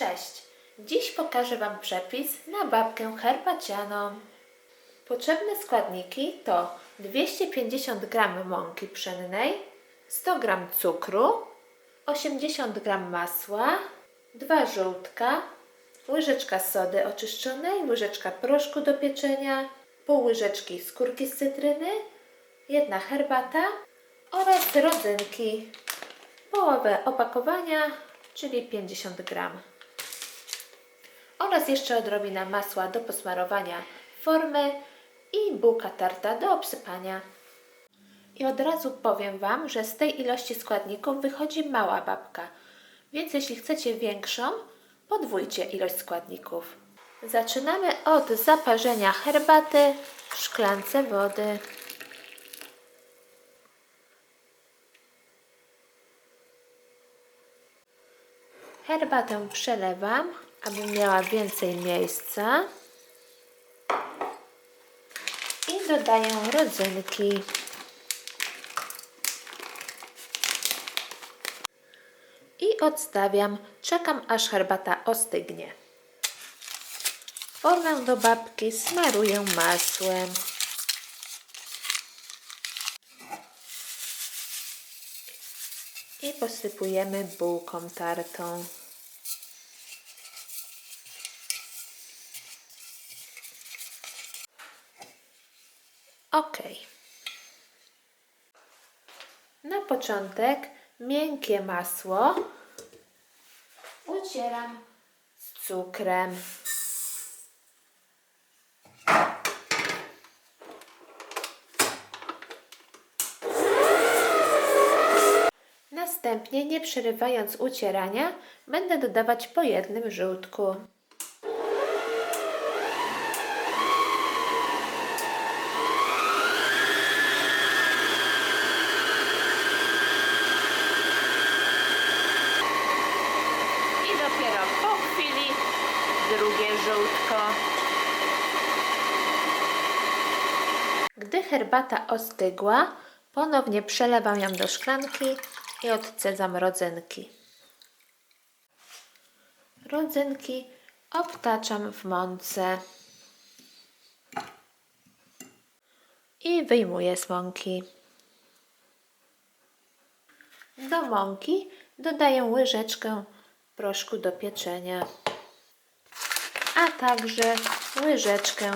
Cześć! Dziś pokażę Wam przepis na babkę herbacianą. Potrzebne składniki to 250 g mąki pszennej, 100 g cukru, 80 g masła, 2 żółtka, łyżeczka sody oczyszczonej, łyżeczka proszku do pieczenia, pół łyżeczki skórki z cytryny, jedna herbata oraz rodzynki. Połowę opakowania, czyli 50 gram oraz jeszcze odrobina masła do posmarowania formy i bułka tarta do obsypania. I od razu powiem Wam, że z tej ilości składników wychodzi mała babka, więc jeśli chcecie większą, podwójcie ilość składników. Zaczynamy od zaparzenia herbaty w szklance wody. Herbatę przelewam, aby miała więcej miejsca. I dodaję rodzynki. I odstawiam. Czekam aż herbata ostygnie. Formę do babki smaruję masłem. I posypujemy bułką tartą. Ok. Na początek miękkie masło ucieram z cukrem. Następnie, nie przerywając ucierania, będę dodawać po jednym żółtku. Dopiero po chwili drugie żółtko. Gdy herbata ostygła, ponownie przelewam ją do szklanki i odcedzam rodzynki. Rodzynki obtaczam w mące i wyjmuję z mąki. Do mąki dodaję łyżeczkę proszku do pieczenia, a także łyżeczkę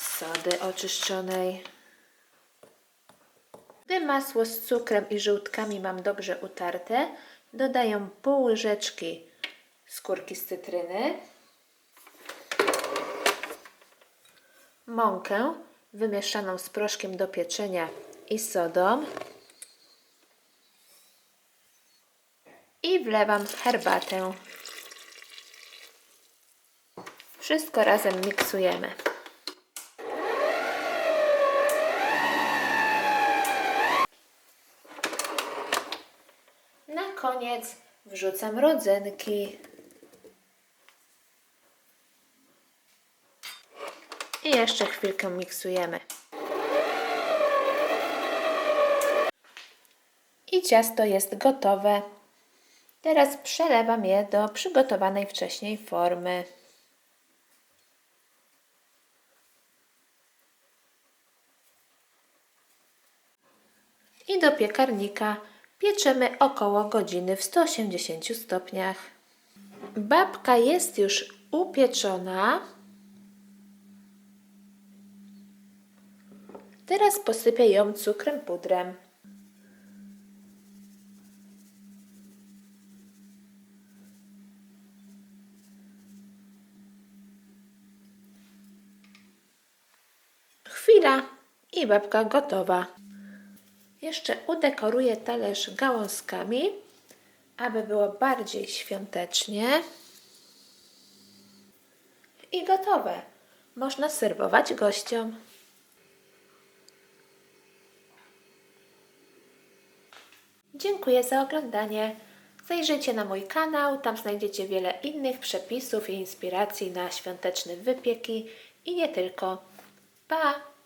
sody oczyszczonej. Gdy masło z cukrem i żółtkami mam dobrze utarte, dodaję pół łyżeczki skórki z cytryny, mąkę wymieszaną z proszkiem do pieczenia i sodą i wlewam herbatę. Wszystko razem miksujemy. Na koniec wrzucam rodzynki. I jeszcze chwilkę miksujemy. I ciasto jest gotowe. Teraz przelewam je do przygotowanej wcześniej formy. I do piekarnika pieczemy około godziny w 180 stopniach. Babka jest już upieczona. Teraz posypię ją cukrem pudrem. Chwila i babka gotowa. Jeszcze udekoruję talerz gałązkami, aby było bardziej świątecznie. I gotowe. Można serwować gościom. Dziękuję za oglądanie. Zajrzyjcie na mój kanał, tam znajdziecie wiele innych przepisów i inspiracji na świąteczne wypieki i nie tylko. Pa!